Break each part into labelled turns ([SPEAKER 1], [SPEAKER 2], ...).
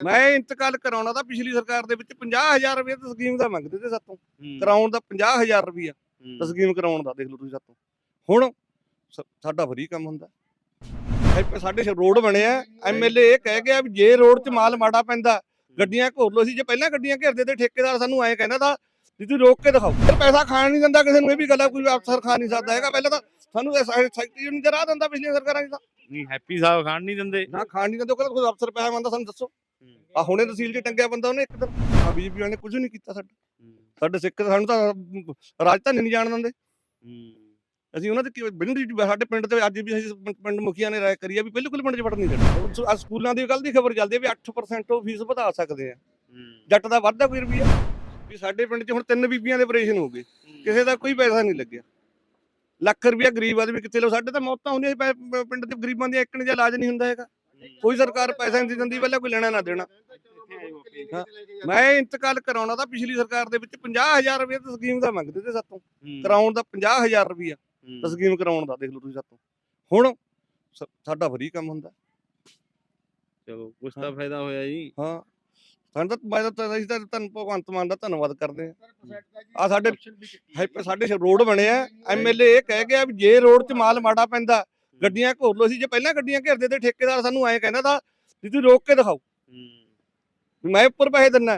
[SPEAKER 1] ਮੈਂ ਇੰਤਕਾਲ ਕਰਾਉਣਾ ਤਾਂ ਪਿਛਲੀ ਸਰਕਾਰ ਦੇ ਵਿੱਚ 50000 ਰੁਪਏ ਤਾਂ ਸਕੀਮ ਦਾ ਮੰਗਦੇ ਤੇ ਸਾਤੋਂ। ਕਰਾਉਣ ਦਾ 50000 ਰੁਪਇਆ
[SPEAKER 2] ਹੂੰ,
[SPEAKER 1] ਤਾਂ ਸਕੀਮ ਕਰਾਉਣ ਦਾ ਦੇਖ ਲਓ ਤੁਸੀਂ ਸਾਤੋਂ। ਹੁਣ ਸਾਡਾ ਫਰੀ ਕੰਮ ਹੁੰਦਾ। ਸਾਡੇ ਰੋਡ ਬਣਿਆ ਐਮਐਲਏ ਇਹ ਕਹਿ ਗਿਆ ਵੀ ਜੇ ਰੋਡ 'ਚ ਮਾਲ ਮਾੜਾ ਪੈਂਦਾ ਗੱਡੀਆਂ ਘੋਰ ਲੋ ਸੀ ਜੇ ਪਹਿਲਾਂ ਗੱਡੀਆਂ ਘੇਰਦੇ ਤੇ ਠੇਕੇਦਾਰ ਸਾਨੂੰ ਐਂ ਕਹਿੰਦਾ ਤਾਂ ਵੀ ਤੁਸੀਂ ਰੋਕ ਕੇ ਦਿਖਾਓ। ਫਿਰ ਪੈਸਾ ਖਾਣ ਨਹੀਂ ਦਿੰਦਾ ਕਿਸੇ ਨੂੰ ਇਹ ਵੀ ਗੱਲ ਆ ਕੋਈ ਅਫਸਰ ਖਾ ਨਹੀਂ ਸਕਦਾ ਹੈਗਾ। ਪਹਿਲਾਂ ਤਾਂ ਸਾਨੂੰ ਸੈਕਟਰੀ ਨੂੰ ਜਰਾ ਦਿੰਦਾ ਪਿਛਲੀਆਂ ਸਰਕਾਰਾਂ 'ਚ ਤਾਂ।
[SPEAKER 2] ਨਹੀਂ ਹੈਪੀ ਸਾਹਿਬ ਖਾਣ ਨਹੀਂ ਦਿੰਦੇ।
[SPEAKER 1] ਨਾ ਖਾਣ ਨਹੀਂ ਦਿੰਦੇ ਉਹ ਕਹਿੰਦਾ ਕੋਈ ਅਫਸਰ ਪੈਸਾ ਮੰਗਦਾ ਸਾਨੂੰ ਦੱਸੋ। ਆ ਹੁਣੇ ਤਹਿਸੀਲ 'ਚ ਟੰਗਿਆ ਬੰਦਾ ਉਹਨੇ ਇੱਕ ਆ ਬੀਜੇਪੀ ਵਾਲੇ ਨੇ ਕੁਝ ਨਹੀਂ ਕੀਤਾ ਸਾਡਾ। ਸਾਡੇ ਸਿੱਖ ਸਾਨੂੰ ਤਾਂ, ਰਾਜਧਾਨੀ ਨਹੀਂ ਜਾਣ ਦਿੰਦੇ। ਅਸੀਂ ਉਹਨਾਂ ਦੇ ਕੀ ਸਾਡੇ ਪਿੰਡ ਤੇ ਅੱਜ ਵੀ ਅਸੀਂ ਪਿੰਡ ਮੁਖੀਆਂ ਨੇ ਰਾਏ ਕਰੀ ਆ ਵੀ ਬਿਲਕੁਲ ਪਿੰਡ 'ਚ ਵੜਨ ਨਹੀਂ ਦੇਣਾ। ਹੁਣ ਸਕੂਲਾਂ ਦੀ ਗੱਲ ਦੀ ਖਬਰ ਚੱਲਦੀ ਆ ਵੀ 8% ਉਹ ਫੀਸ ਵਧਾ ਸਕਦੇ ਆ। ਜੱਟ ਦਾ ਵਾਧਾ ਕੋਈ ਰੁਪਈਆ? ਵੀ ਸਾਡੇ ਪਿੰਡ 'ਚ ਹੁਣ ਤਿੰਨ ਬੀਬੀਆਂ ਦੇ ਆਪਰੇਸ਼ਨ ਹੋ ਗਏ। ਕਿਸੇ ਦਾ ਕੋਈ ਪੈਸਾ ਨਹੀਂ ਲੱਗਿਆ। ਲੱਖ ਰੁਪਇਆ ਗਰੀਬ ਆਦਮੀ ਕਿੱਥੇ ਲਓ? ਸਾਡੇ ਤਾਂ ਮੌਤਾਂ ਹੁੰਦੀਆਂ ਸੀ। ਪਿੰਡ ਦੇ ਗਰੀਬਾਂ ਦੀ ਇੱਕ ਨੇ ਜਾਂ ਇਲਾਜ ਨਹੀਂ ਹੁੰਦਾ ਹੈਗਾ। ਕੋਈ ਸਰਕਾਰ ਪੈਸਾ ਨਹੀਂ ਦਿੰਦੀ ਪਹਿਲਾਂ ਕੋਈ ਲੈਣਾ ਨਾ ਦੇਣਾ। ਹਾਂ। ਮੈਂ ਇੰਤਕਾਲ ਕਰਾਉਣਾ ਤਾਂ ਪਿਛਲੀ ਸਰਕਾਰ ਦੇ ਵਿੱਚ 50000 ਰੁਪਏ ਤਾਂ ਸਕੀਮ ਦਾ ਮੰਗਦੇ ਤੇ ਸਾਤੋਂ। ਕਰਾਉਣ ਦਾ 50000 ਰੁਪਈਆ
[SPEAKER 2] ਹੂੰ,
[SPEAKER 1] ਤਾਂ ਸਕੀਮ ਕਰਾਉਣ ਦਾ ਦੇਖ ਲਓ ਤੁਸੀਂ ਸਾਤੋਂ। ਹੁਣ ਸ- ਸਾਡਾ ਫਰੀ ਕੰਮ ਹੁੰਦਾ।
[SPEAKER 2] ਚਲੋ ਕੁਛ ਤਾਂ ਫਾਇਦਾ ਹੋਇਆ ਜੀ।
[SPEAKER 1] ਹਾਂ। ਸਾਨੂੰ ਤਾਂ ਮੈਂ ਤਾਂ ਅਸੀਂ ਤਾਂ ਧੰਨ ਭਗਵੰਤ ਮਾਨ ਦਾ ਧੰਨਵਾਦ ਕਰਦੇ ਆ ਆ ਸਾਡੇ ਸਾਡੇ ਰੋਡ ਬਣਿਆ। ਐਮਐਲਏ ਇਹ ਕਹਿ ਗਿਆ ਵੀ ਜੇ ਰੋਡ 'ਚ ਮਾਲ ਮਾੜਾ ਪੈਂਦਾ ਗੱਡੀਆਂ ਘੋਰ ਲੋ ਸੀ ਜੇ ਪਹਿਲਾਂ ਗੱਡੀਆਂ ਘੇਰਦੇ ਤੇ ਠੇਕੇਦਾਰ ਸਾਨੂੰ ਐਂ ਕਹਿੰਦਾ ਤਾਂ ਵੀ ਤੁਸੀਂ ਰੋਕ ਕੇ ਦਿਖਾਓ। ਮੈਂ ਉੱਪਰ ਪੈਸੇ ਦਿੰਨਾ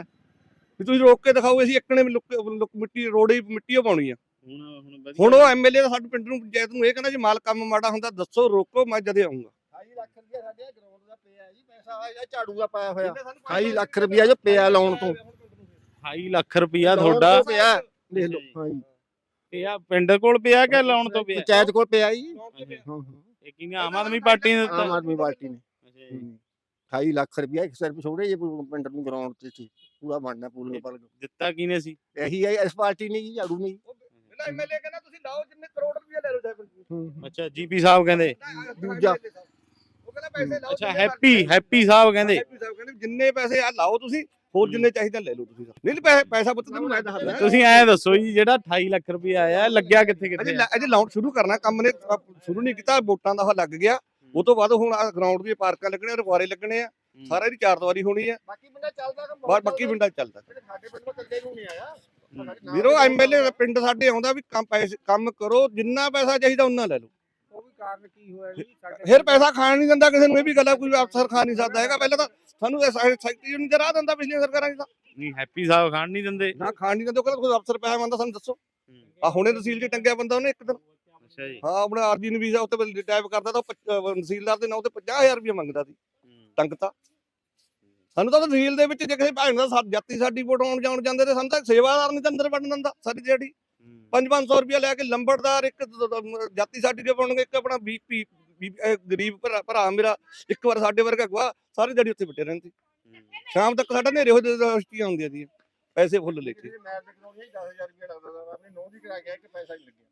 [SPEAKER 1] ਵੀ ਤੁਸੀਂ ਰੋਕ ਕੇ ਦਿਖਾਓ ਅਸੀਂ ਇੱਕਣੇ ਮਿੱਟੀ ਰੋੜੇ ਮਿੱਟੀ ਓ ਪਾਉਣੀ ਆ।
[SPEAKER 2] ਹੁਣ ਹੁਣ ਵਧੀਆ
[SPEAKER 1] ਹੁਣ ਉਹ ਐਮਐਲਏ ਦਾ ਸਾਡੇ ਪਿੰਡ ਨੂੰ ਪੰਚਾਇਤ ਨੂੰ ਇਹ ਕਹਿੰਦਾ ਜੇ ਮਾਲ ਕੰਮ ਮਾੜਾ ਹੁੰਦਾ ਦੱਸੋ ਰੋਕੋ ਮੈਂ ਜਦੇ ਆਉਂਗਾ
[SPEAKER 3] 28 ਲੱਖ ਰੁਪਇਆ ਸਾਡੇ ਗਰਾਊਂਡ ਦਾ ਪਿਆ ਜੀ ਪੈਸਾ ਆ ਝਾੜੂ ਦਾ ਪਾਇਆ ਹੋਇਆ। 28 ਲੱਖ ਰੁਪਇਆ ਜੋ ਪਿਆ ਲਾਉਣ ਤੋਂ।
[SPEAKER 2] 28 ਲੱਖ ਰੁਪਇਆ ਤੁਹਾਡਾ।
[SPEAKER 3] ਪਿਆ। ਦੇਖ ਲਓ। ਹਾਂ ਜੀ।
[SPEAKER 2] ਇਹ ਆ ਪਿੰਡ ਕੋਲ ਪਿਆ ਕਿ ਲਾਉਣ ਤੋਂ ਪਿਆ?
[SPEAKER 3] ਪੰਚਾਇਤ ਕੋਲ ਪਿਆ ਜੀ। ਹਾਂ ਹਾਂ।
[SPEAKER 2] ਇਹ ਕਿਹਨੇ ਆਮ ਆਦਮੀ ਪਾਰਟੀ ਨੇ
[SPEAKER 3] ਆਮ
[SPEAKER 2] ਦਿੱਤਾ
[SPEAKER 3] ਆਦਮੀ ਪਾਰਟੀ ਨੇ
[SPEAKER 2] ਅੱਛਾ ਜੀ।
[SPEAKER 3] ਹੂੰ। 28 ਲੱਖ ਰੁਪਇਆ ਇੱਕ ਸਿਰਫ ਛੋੜੇ ਜੇ ਪਿੰਡ ਨੂੰ ਗਰਾਊਂਡ ਤੇ ਸੀ ਪੂਰਾ ਬਣਨਾ ਪੂਰਾ ਪਰ
[SPEAKER 2] ਦਿੱਤਾ ਕਿਹਨੇ ਸੀ
[SPEAKER 3] ਇਹੀ ਹੈ ਇਸ ਪਾਰਟੀ ਨੇ ਜੀ ਝਾੜੂ ਨੇ ਜੀ।
[SPEAKER 1] ਐਮਐਲਏ ਕਹਿੰਦਾ ਤੁਸੀਂ ਲਾਓ ਜਿੰਨੇ ਕਰੋੜ ਰੁਪਏ ਲੈ ਲਓ ਚਾਹੇ
[SPEAKER 3] ਹੂੰ, ਹੂੰ।
[SPEAKER 2] ਅੱਛਾ ਜੀਪੀ ਸਾਹਿਬ ਕਹਿੰਦੇ
[SPEAKER 3] ਦੂਜਾ।
[SPEAKER 1] ਉਹ ਕਹਿੰਦਾ ਪੈਸੇ ਲਾਓ
[SPEAKER 2] ਅੱਛਾ
[SPEAKER 1] ਜਿੰਨੇ
[SPEAKER 2] ਹੈਪੀ
[SPEAKER 1] ਮਰਜ਼ੀ।
[SPEAKER 2] ਹੈਪੀ ਸਾਹਿਬ ਕਹਿੰਦੇ
[SPEAKER 1] ਹੈਪੀ ਸਾਹਿਬ ਕਹਿੰਦੇ ਵੀ ਜਿੰਨੇ ਪੈਸੇ ਆ ਲਾਓ ਤੁਸੀਂ ਹੋਰ ਜਿੰਨੇ ਚਾਹੀਦਾ ਲੈ ਲਓ ਤੁਸੀਂ ਨਹੀਂ ਨਹੀਂ ਪੈਸੇ ਪੈਸਾ ਪੁੱਤ ਤੈਨੂੰ ਮੈਂ ਦੱਸਦਾ
[SPEAKER 2] ਤੁਸੀਂ ਐਂ ਦੱਸੋ ਜੀ ਜਿਹੜਾ 28 ਲੱਖ ਰੁਪਇਆ ਆਇਆ ਲੱਗਿਆ ਕਿੱਥੇ ਕਿੱਥੇ
[SPEAKER 1] ਲ- ਅਜੇ ਲਾਉਣ ਸ਼ੁਰੂ ਕਰਨਾ ਕੰਮ ਨੇ ਸ਼ੁਰੂ ਨਹੀਂ ਕੀਤਾ ਵੋਟਾਂ ਦਾ ਉਹ ਲੱਗ ਗਿਆ। ਉਹ ਤੋਂ ਬਾਅਦ ਹੁਣ ਗਰਾਊਂਡ ਦੀਆਂ ਪਾਰਕਾਂ ਲੱਗਣੇ ਰੁਆਰੇ ਲੱਗਣੇ ਆ। ਸਾਰਾ ਦੀ ਚਾਰ ਦੀਵਾਰੀ ਹੋਣੀ ਆ।
[SPEAKER 3] ਬਾਕੀ ਪਿੰਡਾਂ ਚੱਲਦਾ ਕੰਮ
[SPEAKER 1] ਬਾਕੀ ਪਿੰਡਾਂ ਚੱਲਦਾ।
[SPEAKER 3] ਸਾਡੇ ਪਿੰਡ ਵਿੱਚ ਕੱਲੇ ਨੂੰ ਨਹੀਂ ਆਇਆ।
[SPEAKER 1] ਵੀਰੋ ਐਮਐਲਏ ਪਿੰਡ ਸਾਡੇ ਆਉਂਦਾ ਵੀ ਕੰਮ ਪੈਸੇ ਕੰਮ ਕਰੋ ਜਿੰਨਾ ਪੈਸਾ ਚਾਹੀਦਾ ਉਹਨਾਂ ਲੈ ਲਓ।
[SPEAKER 3] ਉਹ ਵੀ ਕਾਰਨ ਕੀ ਹੋਇਆ ਜੀ? ਸਾਡੇ
[SPEAKER 1] ਫਿਰ ਪੈਸਾ ਖਾਣ ਨਹੀਂ ਦਿੰਦਾ ਕਿਸੇ ਨੂੰ ਇਹ ਵੀ ਗੱਲ ਆ ਕੋਈ ਅਫਸਰ ਖਾ ਨਹੀਂ ਸਕਦਾ ਹੈਗਾ। ਪਹਿਲਾਂ ਤਾਂ ਸਾਨੂੰ ਸੈਕਟਰੀ ਨੂੰ ਜਰਾ ਦਿੰਦਾ ਪਿਛਲੀਆਂ ਸਰਕਾਰਾਂ 'ਚ ਤਾਂ।
[SPEAKER 2] ਨਹੀਂ ਹੈਪੀ ਸਾਹਿਬ ਖਾਣ ਨਹੀਂ ਦਿੰਦੇ।
[SPEAKER 1] ਨਾ ਖਾਣ ਨਹੀਂ ਦਿੰਦੇ ਉਹ ਕਹਿੰਦਾ ਕੋਈ ਅਫਸਰ ਪੈਸਾ ਮੰਗਦਾ ਸਾਨੂੰ ਦੱਸੋ। ਆ ਹੁਣੇ ਤਹਿਸੀਲ 'ਚ ਟੰਗਿਆ ਬੰਦਾ ਉਹਨੇ ਇੱਕ ਦਿਨ।
[SPEAKER 2] ਅੱਛਾ ਜੀ।
[SPEAKER 1] ਹਾਂ ਆਪਣਾ ਆਰਜੀ ਨੂੰ ਵੀਜ਼ਾ ਉੱਤੇ ਟਾਈਪ ਕਰਦਾ ਤਾਂ ਤਹਿਸੀਲਦਾਰ ਦੇ ਨਾਂ ਤੇ 50000 ਰੁਪਏ ਮੰਗਦਾ ਸੀ। ਟੰਗਤਾ ਸਾਨੂੰ ਤਾਂ ਤਹਿਸੀਲ ਦੇ ਵਿੱਚ ਜੇ ਕਿਸੇ ਭੈਣ ਦਾ ਜਾਤੀ ਸਾਡੀ ਵੋਟ ਆਉਣ ਜਾਣ ਜਾਂਦੇ ਤੇ ਸਾਨੂੰ ਤਾਂ ਸੇਵਾਦਾਰ ਨਹੀਂ ਤਾਂ ਅੰਦਰ ਵੜਨ ਦਿੰਦਾ ਸਾਡੀ ਜਿਹੜੀ। 5-500 ਰੁਪਏ ਲੈ ਕੇ ਲੰਬੜਦਾਰ ਇੱਕ ਜਾਤੀ ਸਾਡੀ ਦੇ ਪਾਉਣਗੇ ਇੱਕ ਆਪਣਾ ਬੀਪੀ ਗਰੀਬ ਭਰਾ ਭਰਾ ਮੇਰਾ ਇੱਕ ਵਾਰ ਸਾਡੇ ਵਰਗਾ ਗਵਾ ਸਾਰੇ ਜੜੀ ਉੱਥੇ ਬਿੱਟੇ ਰਹਿੰਦੇ। ਸ਼ਾਮ ਤੱਕ ਸਾਡਾ ਨੇਰੇ ਹੋ ਰਸ਼ਟੀਆਂ ਹੁੰਦੀਆਂ ਸੀ। ਪੈਸੇ ਫੁੱਲ ਲੈ ਕੇ
[SPEAKER 3] ਮੈਚ ਕਰਾਉਣੀ 10000 ਰੁਪਏ ਲੱਗਦਾ ਵਾ ਆਪਣੀ ਨੌ ਦੀ ਕਰਾ ਗਿਆ ਕਿ ਪੈਸਾ ਨਹੀਂ ਲੱਗਿਆ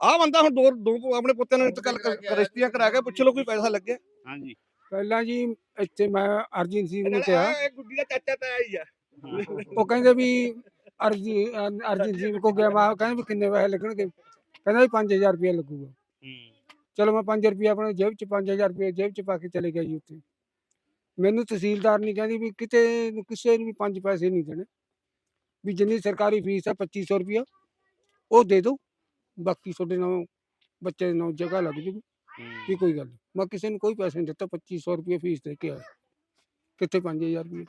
[SPEAKER 1] ਆਹ ਬੰਦਾ ਹੁਣ ਦੋ ਦੋ ਆਪਣੇ ਪੁੱਤਾਂ ਨੂੰ ਇੰਤਕਾਲ ਕਰ- ਰਸ਼ਟੀਆਂ ਕਰਾ ਕੇ ਪੁੱਛ ਲਓ ਕੋਈ ਪੈਸਾ ਲੱਗਿਆ।
[SPEAKER 2] ਹਾਂਜੀ।
[SPEAKER 4] ਪਹਿਲਾਂ ਜੀ ਇੱਥੇ ਮੈਂ ਅਰਜੀਤ ਸਿੰਘ ਨੂੰ ਕਿਹਾ।
[SPEAKER 1] ਇਹ ਗੁੱਡੀ ਦਾ ਚਾਚਾ ਤਾਂ ਆਈ ਆ।
[SPEAKER 4] ਉਹ ਕਹਿੰਦੇ ਵੀ ਅਰਜੀ ਅਰਜੀਤ ਸਿੰਘ ਕੋ ਗਿਆ ਮੈਂ ਕਹਿੰਦੇ ਵੀ ਕਿੰਨੇ ਪੈਸੇ ਲੱਗਣਗੇ? ਕਹਿੰਦਾ ਵੀ 5000 ਰੁਪਏ ਲੱਗੂਗਾ। ਚਲੋ ਮੈਂ 5 ਰੁਪਏ ਆਪਣੇ ਜੇਬ ਚ 5000 ਰੁਪਏ ਜੇਬ ਚ ਪਾ ਕੇ ਚਲੇ ਗਿਆ ਜੀ ਉੱਥੇ। ਮੈਨੂੰ ਤਹਿਸੀਲਦਾਰ ਨੇ ਕਹਿੰਦੀ ਵੀ ਕਿਤੇ ਨੂੰ ਕਿਸੇ ਨੂੰ ਵੀ 5 ਪੈਸੇ ਨਹੀਂ ਦੇਣੇ। ਵੀ ਜਿੰਨੀ ਸਰਕਾਰੀ ਫੀਸ ਹੈ 2500 ਰੁਪਇਆ ਉਹ ਦੇ ਦਿਓ ਬਾਕੀ ਤੁਹਾਡੇ ਨਾਲ ਬੱਚੇ ਦੇ ਨਾਲ ਜਗ੍ਹਾ ਲੱਗ ਜੂਗੀ। ਵੀ ਕੋਈ ਗੱਲ ਨਹੀਂ। ਮੈਂ ਕਿਸੇ ਨੂੰ ਕੋਈ ਪੈਸੇ ਨਹੀਂ ਦਿੱਤਾ 2500 ਰੁਪਏ ਫੀਸ ਦੇ ਕੇ ਆਇਆ। ਕਿੱਥੇ 5000 ਰੁਪਏ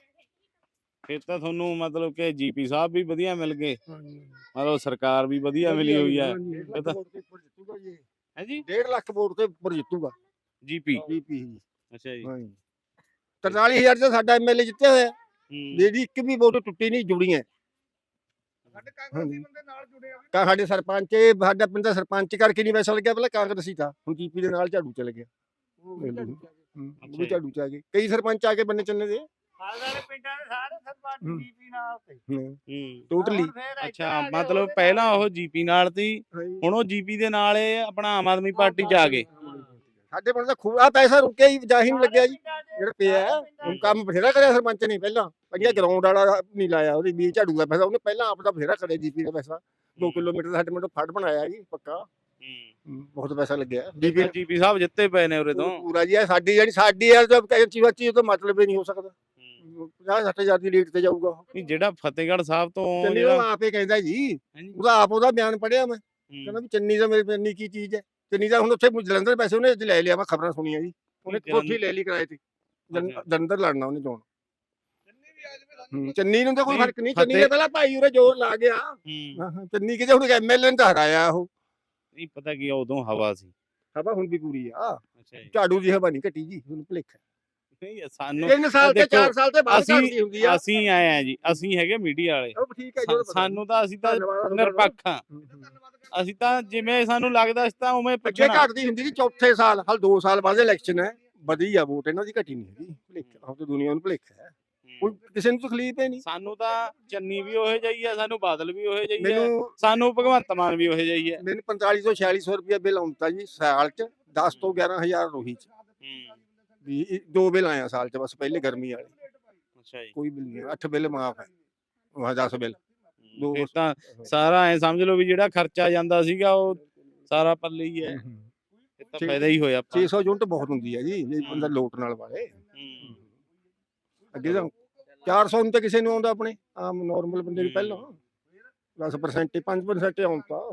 [SPEAKER 2] ਫਿਰ ਤਾਂ ਤੁਹਾਨੂੰ ਮਤਲਬ ਕਿ ਜੀਪੀ ਸਾਹਿਬ ਵੀ ਵਧੀਆ ਮਿਲ ਗਏ।
[SPEAKER 4] ਹਾਂਜੀ।
[SPEAKER 2] ਮਤਲਬ ਸਰਕਾਰ ਵੀ ਵਧੀਆ ਮਿਲੀ ਹੋਈ ਹੈ। ਇਹ ਤਾਂ- ਹੈ ਜੀ?
[SPEAKER 3] 1.5 ਲੱਖ ਵੋਟ ਤੇ ਉੱਪਰ ਜਿੱਤੂਗਾ।
[SPEAKER 2] ਜੀਪੀ
[SPEAKER 3] ਬੀਪੀ
[SPEAKER 2] ਅੱਛਾ ਜੀ।
[SPEAKER 3] ਹਾਂ 43000 ਦਾ ਸਾਡਾ ਐਮਐਲਏ ਜਿੱਤਿਆ ਹੋਇਆ।
[SPEAKER 2] ਹੂੰ।
[SPEAKER 3] ਜਿਹੜੀ ਇੱਕ ਵੀ ਵੋਟ ਟੁੱਟੀ ਨਹੀਂ ਜੁੜੀ ਹੈ
[SPEAKER 1] ਸਾਡੇ ਕਾਂਗਰਸੀ ਬੰਦੇ ਨਾਲ ਜੁੜੇ ਆ।
[SPEAKER 3] ਕਾ ਸਾਡੇ ਸਰਪੰਚ ਇਹ ਸਾਡਾ ਪਿੰਡ ਦਾ ਸਰਪੰਚ ਕਰਕੇ ਨਹੀਂ ਵੈਸਾ ਲੱਗਿਆ ਪਹਿਲਾਂ ਕਾਂਗਰਸੀ ਤਾਂ। ਹੁਣ ਜੀਪੀ ਦੇ ਨਾਲ ਝਾੜੂ ਚਲ ਗਿਆ
[SPEAKER 4] ਉਹ ਚ।
[SPEAKER 3] ਝਾੜੂ ਚ ਆ ਗਏ। ਕਈ ਸਰਪੰਚ ਆ ਕੇ ਬੰਨੇ ਚੰਨੇ ਦੇ।
[SPEAKER 5] ਪਿੰਡਾਂ ਦੇ ਸਾਰੇ ਸਰਪੰਚ
[SPEAKER 3] ਹੂੰ।
[SPEAKER 5] ਬੀਬੀ ਨਾਲ ਤੇ।
[SPEAKER 2] ਹੂੰ।
[SPEAKER 3] ਟੋਟਲੀ
[SPEAKER 5] ਹੁਣ ਫਿਰ ਇੱਧਰ
[SPEAKER 2] ਅੱਛਾ
[SPEAKER 5] ਆ ਗਏ,
[SPEAKER 2] ਮਤਲਬ
[SPEAKER 5] ਉਹਦੇ
[SPEAKER 2] ਪਹਿਲਾਂ ਉਹ ਜੀਪੀ ਨਾਲ ਤੀ ਹੁਣ ਉਹ ਜੀਪੀ ਦੇ ਨਾਲ ਇਹ ਆਪਣਾ ਆਮ ਆਦਮੀ ਪਾਰਟੀ ਚ ਆ ਗਏ।
[SPEAKER 3] ਸਾਡੇ ਪਿੰਡ ਦਾ ਖੂਆ ਪੈਸਾ ਰੁਕਿਆ ਹੀ ਜਾਹੀ ਨਹੀਂ ਲੱਗਿਆ ਜੀ
[SPEAKER 5] ਪਿੰਡਾਂ ਦੇ
[SPEAKER 3] ਜਿਹੜਾ ਪਿਆ ਹੈ, ਹੁਣ ਕੰਮ ਬਥੇਰਾ ਕਰਿਆ ਸਰਪੰਚ ਨੇ ਪਹਿਲਾਂ। ਪਹਿਲਾਂ ਗਰਾਊਂਡ ਵਾਲਾ ਨਹੀਂ ਲਾਇਆ ਉਹਦੇ ਵੀ ਝਾੜੂ ਦਾ ਪੈਸਾ ਉਹਨੇ ਪਹਿਲਾਂ ਆਪ ਦਾ ਬਥੇਰਾ ਕਰਿਆ ਜੀਪੀ ਦਾ ਪੈਸਾ। 2 ਕਿਲੋਮੀਟਰ ਸਾਡੇ ਪਿੰਡੋਂ ਫੜ ਬਣਾਇਆ ਜੀ ਪੱਕਾ। ਹੂੰ, ਬਹੁਤ ਪੈਸਾ ਲੱਗਿਆ। ਜੀਪੀ
[SPEAKER 2] ਜੀਪੀ ਸਾਹਿਬ ਜਿੱਤੇ ਪਏ ਨੇ ਉਰੇ ਤੋਂ।
[SPEAKER 3] ਪੂਰਾ ਜੀ ਇਹ ਸਾਡੀ ਜਿਹੜੀ ਸਾਡੀ ਹੈ ਤਾਂ ਕੈਂਚੀ ਵਾਚੀ ਤੋਂ ਮਤਲਬ ਹੀ ਨਹੀਂ ਹੋ ਸਕਦਾ। 50 60000 ਦੀ ਰੇਟ ਤੇ ਜਾਊਗਾ ਉਹ।
[SPEAKER 2] ਨਹੀਂ ਜਿਹੜਾ ਫਤਿਹਗੜ੍ਹ ਸਾਹਿਬ ਤੋਂ
[SPEAKER 3] ਚੰਨੀ
[SPEAKER 2] ਜਿਹੜਾ
[SPEAKER 3] ਉਹ ਆਪੇ ਕਹਿੰਦਾ ਜੀ
[SPEAKER 2] ਹਾਂਜੀ।
[SPEAKER 3] ਉਹਦਾ ਆਪ ਉਹਦਾ ਬਿਆਨ ਪੜਿਆ ਮੈਂ। ਕਹਿੰਦਾ ਵੀ ਚੰਨੀ ਦਾ ਮੇਰੇ ਇੰਨੀ ਕੀ ਚੀਜ਼ ਹੈ? ਚੰਨੀ ਦਾ ਹੁਣ ਉੱਥੇ ਜਲੰਧਰ ਪੈਸੇ ਉਹਨੇ ਅੱਜ ਲੈ ਲਿਆ ਮੈਂ ਖਬਰਾਂ ਸੁਣੀਆਂ ਜੀ। ਉਹਨੇ
[SPEAKER 2] ਜਲੰਧਰ-
[SPEAKER 3] ਕੋਠੀ ਲੈ ਲਈ ਕਿਰਾਏ ਤੇ। ਜਲੰ-
[SPEAKER 2] ਅੱਛਾ।
[SPEAKER 3] ਜਲੰਧਰ ਲੜਨਾ ਉਹਨੇ ਚੋਣ।
[SPEAKER 1] ਚੰਨੀ ਵੀ ਆ ਜਾਵੇ ਸਾਨੂੰ
[SPEAKER 3] ਹੂੰ, ਚੰਨੀ ਨੂੰ ਤਾਂ ਕੋਈ
[SPEAKER 2] ਨਹੀਂ,
[SPEAKER 3] ਫ਼ਰਕ ਨਹੀਂ। ਚੰਨੀ
[SPEAKER 2] ਫਤਿਹ-
[SPEAKER 3] ਨੇ ਪਹਿਲਾਂ ਭਾਈ ਉਰੇ ਜ਼ੋਰ ਲਾ ਗਿਆ।
[SPEAKER 2] ਹੂੰ।
[SPEAKER 3] ਹਾਂ, ਹਾਂ, ਚੰਨੀ ਕਿਤੇ ਹੁਣ ਐਮਐਲਏ ਨੇ ਤਾਂ ਹਰਾਇਆ ਉਹ।
[SPEAKER 2] ਨਹੀਂ ਪਤਾ ਕੀ ਆ, ਉਦੋਂ ਹਵਾ ਸੀ।
[SPEAKER 3] ਹਵਾ ਹੁਣ ਵੀ ਪੂਰੀ ਆ।
[SPEAKER 2] ਅੱਛਾ ਜੀ।
[SPEAKER 3] ਝਾੜੂ ਦੀ ਹਵਾ ਨਹੀਂ ਘਟੀ ਜੀ ਤੁਹਾਨੂੰ ਭੁਲੇਖਾ।
[SPEAKER 2] ਨਹੀਂ ਸਾਨੂੰ
[SPEAKER 3] ਤਿੰਨ ਸਾਲ ਤੇ
[SPEAKER 2] ਦੇਖੋ,
[SPEAKER 3] 4 ਸਾਲ ਤੇ ਬਾਅਦ ਘਟਦੀ ਹੁੰਦੀ ਆ।
[SPEAKER 2] ਅਸੀਂ ਆਏ ਆ ਜੀ ਅਸੀਂ ਹੈਗੇ ਮੀਡੀਆ ਵਾਲੇ।
[SPEAKER 3] ਉਹ ਠੀਕ ਹੈ
[SPEAKER 2] ਸਾ-
[SPEAKER 3] ਜੋ
[SPEAKER 2] ਸਾਨੂੰ ਤਾਂ ਅਸੀਂ ਤਾਂ। ਨਿਰਪੱਖ ਹੂੰ। ਅਸੀਂ ਤਾਂ ਜਿਵੇਂ ਸਾਨੂੰ ਲੱਗਦਾ ਅਸੀਂ ਤਾਂ ਉਵੇਂ ਪੁੱਛਣਾ।
[SPEAKER 3] ਘਟਦੀ ਹੁੰਦੀ ਸੀ ਚੌਥੇ ਸਾਲ ਹਾਲ 2 ਸਾਲ ਬਾਅਦ ਇਲੈਕਸ਼ਨ ਹੈ। ਵਧੀ ਆ ਵੋਟ ਇਹਨਾਂ ਦੀ ਘਟੀ ਨਹੀਂ ਹੈਗੀ। ਭੁਲੇਖਾ ਤਾਂ ਦੁਨੀਆ ਨੂੰ ਭੁਲੇਖਾ ਹੈ। ਹੁਣ ਕਿਸੇ ਨੂੰ ਤਕਲੀਫ ਹੈ ਨਹੀਂ।
[SPEAKER 2] ਸਾਨੂੰ ਤਾਂ ਚੰਨੀ ਵੀ ਉਹੇ ਜਾਈ ਆ ਸਾਨੂੰ ਬਾਦਲ ਵੀ ਉਹੇ ਜਾਈ ਆ ਸਾਨੂੰ ਭਗਵੰਤ ਮਾਨ ਵੀ ਉਹੇ ਜਾਈ ਆ
[SPEAKER 3] ਮੈਨੂੰ 4500 4600 ਰੁਪਏ ਬਿੱਲ ਆਉਂਦਾ ਜੀ ਸਾਲ ਚ 10 ਤੋਂ 11000 ਰੋਹੀ ਚ। ਵੀ ਇਹ ਦੋ ਬਿੱਲ ਆਇਆ ਸਾਲ ਚ ਬਸ ਪਹਿਲੇ ਗਰਮੀ ਵਾਲੇ।
[SPEAKER 2] ਅੱਛਾ ਜੀ।
[SPEAKER 3] ਕੋਈ ਬਿੱਲ ਨਹੀਂ 8 ਬਿੱਲ ਮਾਫ ਹੈ। ਉਹ 10 ਬਿੱਲ। ਦੋ-
[SPEAKER 2] ਫਿਰ ਤਾਂ ਸਾਰਾ ਐ ਸਮਝ ਲਓ ਵੀ ਜਿਹੜਾ ਖਰਚਾ ਜਾਂਦਾ ਸੀਗਾ ਉਹ ਸਾਰਾ ਪੱਲੇ ਹੀ ਹੈ। ਇਹ ਤਾਂ। ਫਾਇਦਾ ਹੀ ਹੋਇਆ ਆਪਾਂ।
[SPEAKER 3] 600 ਯੂਨਿਟ ਬਹੁਤ ਹੁੰਦੀ ਹੈ ਜੀ ਜੇ ਬੰਦਾ ਲੋਟ ਨਾਲ ਵਾਲੇ।
[SPEAKER 2] ਹੂੰ।
[SPEAKER 3] ਅੱਗੇ ਤਾਂ 400 ਨੂੰ ਤਾਂ ਕਿਸੇ ਨੂੰ ਆਉਂਦਾ ਆਪਣੇ ਆਮ ਨਾਰਮਲ ਬੰਦੇ ਨੂੰ ਪਹਿਲਾਂ। 10% 5% ਆਉਂਦਾ।